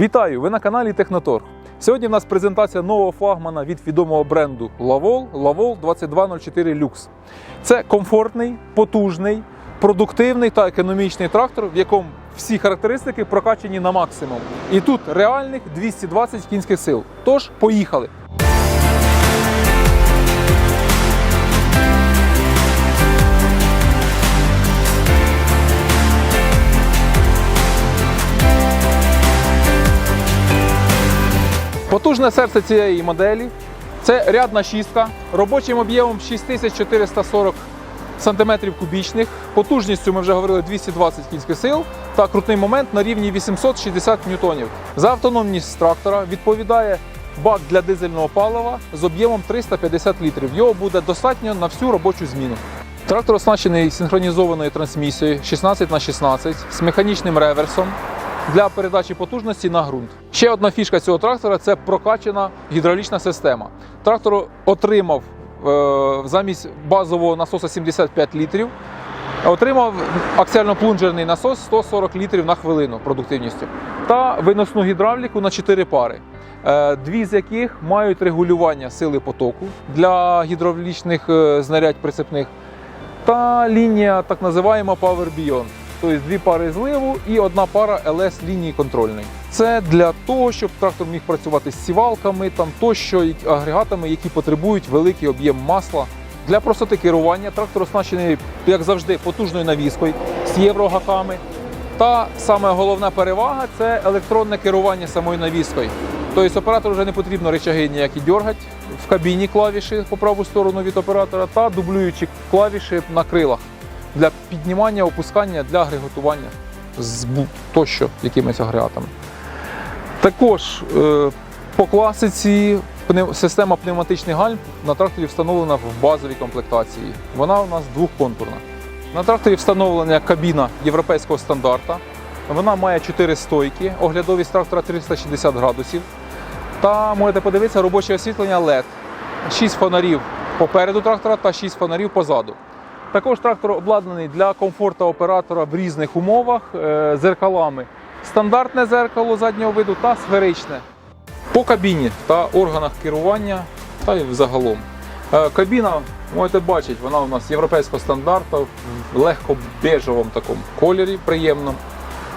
Вітаю! Ви на каналі Техноторг. Сьогодні в нас презентація нового флагмана від відомого бренду Lavol Lavol 2204 Lux. Це комфортний, потужний, продуктивний та економічний трактор, в якому всі характеристики прокачені на максимум. І тут реальних 220 кінських сил. Тож, поїхали! Потужне серце цієї моделі це рядна шістка робочим об'ємом 6440 см кубічних. Потужністю ми вже говорили 220 кінських сил та крутний момент на рівні 860 ньютонів. За автономність трактора відповідає бак для дизельного палива з об'ємом 350 літрів. Його буде достатньо на всю робочу зміну. Трактор оснащений синхронізованою трансмісією 16 на 16 з механічним реверсом для передачі потужності на ґрунт. Ще одна фішка цього трактора це прокачана гідравлічна система. Трактор отримав е, замість базового насоса 75 літрів. Отримав аксіально-плунжерний насос 140 літрів на хвилину продуктивністю та виносну гідравліку на 4 пари, е, дві з яких мають регулювання сили потоку для гідравлічних е, знарядь прицепних та лінія так називаємо Power Beyond. Тобто дві пари зливу і одна пара LS лінії контрольної. Це для того, щоб трактор міг працювати з сівалками, там тощо агрегатами, які потребують великий об'єм масла. Для простоти керування трактор оснащений, як завжди, потужною навіскою з єврогаками. Та саме головна перевага це електронне керування самою навіскою. Тобто оператору вже не потрібно речаги ніякі дергати в кабіні клавіші по праву сторону від оператора та дублюючі клавіші на крилах для піднімання, опускання, для агрегатування з тощо якимись агрегатами. Також е, по класиці система пневматичних гальм на тракторі встановлена в базовій комплектації. Вона у нас двохконтурна. На тракторі встановлена кабіна європейського стандарта. Вона має 4 стойки, оглядовість трактора 360 градусів. Та можете подивитися робоче освітлення LED. 6 фонарів попереду трактора та 6 фонарів позаду. Також трактор обладнаний для комфорту оператора в різних умовах е, зеркалами. Стандартне зеркало заднього виду та сферичне. По кабіні та органах керування та й взагалом. Е, Кабіна, можете бачити, вона у нас європейського стандарту в легко бежевому такому кольорі, приємному.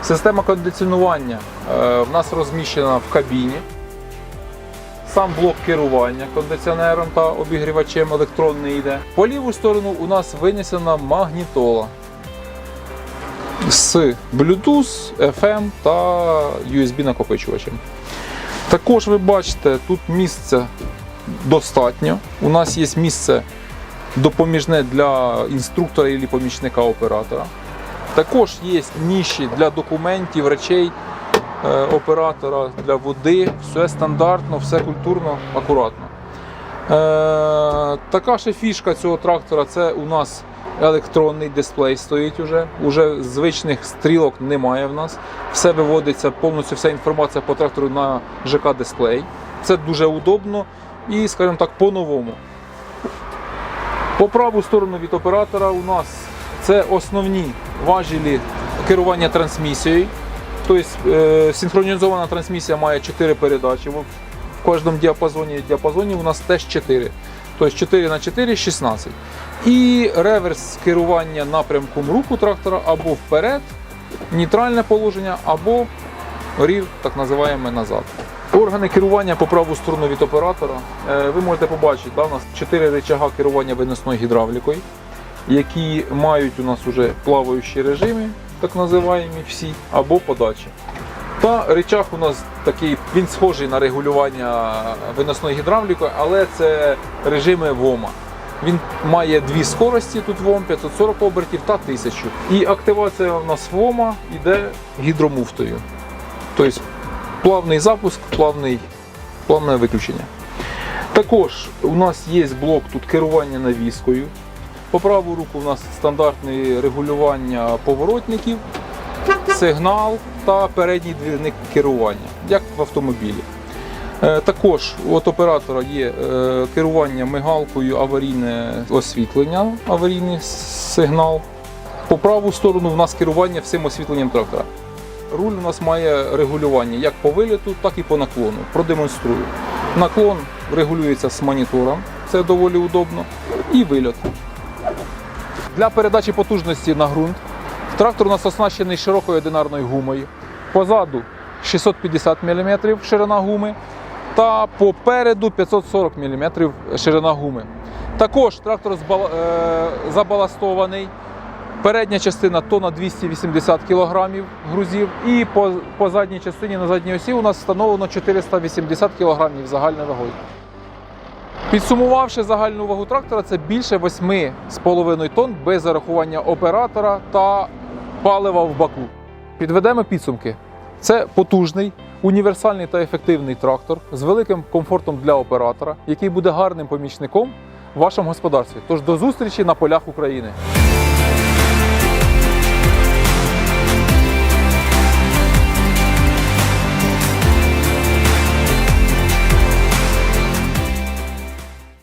Система кондиціонування е, в нас розміщена в кабіні. Сам блок керування кондиціонером та обігрівачем електронний йде. По ліву сторону у нас винесена магнітола з Bluetooth, FM та USB накопичувачем. Також ви бачите, тут місця достатньо. У нас є місце допоміжне для інструктора і помічника оператора. Також є ніші для документів, речей оператора, для води. Все стандартно, все культурно, акуратно. Е, така ще фішка цього трактора це у нас електронний дисплей стоїть уже. Уже звичних стрілок немає в нас. Все виводиться, повністю вся інформація по трактору на ЖК-дисплей. Це дуже удобно і, скажімо так, по-новому. По праву сторону від оператора у нас це основні важелі керування трансмісією. Тобто е, синхронізована трансмісія має 4 передачі. В кожному діапазоні діапазоні у нас теж 4. Тобто 4 на 4 16. І реверс керування напрямком руху трактора або вперед, нейтральне положення, або рів, так називаємо назад. Органи керування по праву сторону від оператора. Е, Ви можете побачити, да, у нас 4 рычага керування виносною гідравлікою, які мають у нас вже плаваючі режими, так називаємо всі, або подачі. Та речах у нас такий, він схожий на регулювання виносної гідравлікою, але це режими ВОМа. Він має дві скорості, тут ВОМ 540 обертів та 1000. І активація у нас ВОМа йде гідромуфтою. Тобто плавний запуск, плавний, плавне виключення. Також у нас є блок тут керування навіскою. По праву руку у нас стандартне регулювання поворотників, сигнал та передній двірник керування, як в автомобілі. Е, Також от оператора є е, керування мигалкою, аварійне освітлення, аварійний сигнал. По праву сторону в нас керування всім освітленням трактора. руль у нас має регулювання як по виліту, так і по наклону. Продемонструю. Наклон регулюється з монітором, це доволі удобно. І вильот. Для передачі потужності на ґрунт трактор у нас оснащений широкою одинарною гумою. Позаду 650 мм ширина гуми та попереду 540 мм ширина гуми. Також трактор е, забаластований. Передня частина тонна 280 кг грузів, і по, по задній частині на задній осі у нас встановлено 480 кг загальною вагою. Підсумувавши загальну вагу трактора, це більше 8,5 тонн без зарахування оператора та палива в баку. Підведемо підсумки. Це потужний, універсальний та ефективний трактор з великим комфортом для оператора, який буде гарним помічником в вашому господарстві. Тож до зустрічі на полях України.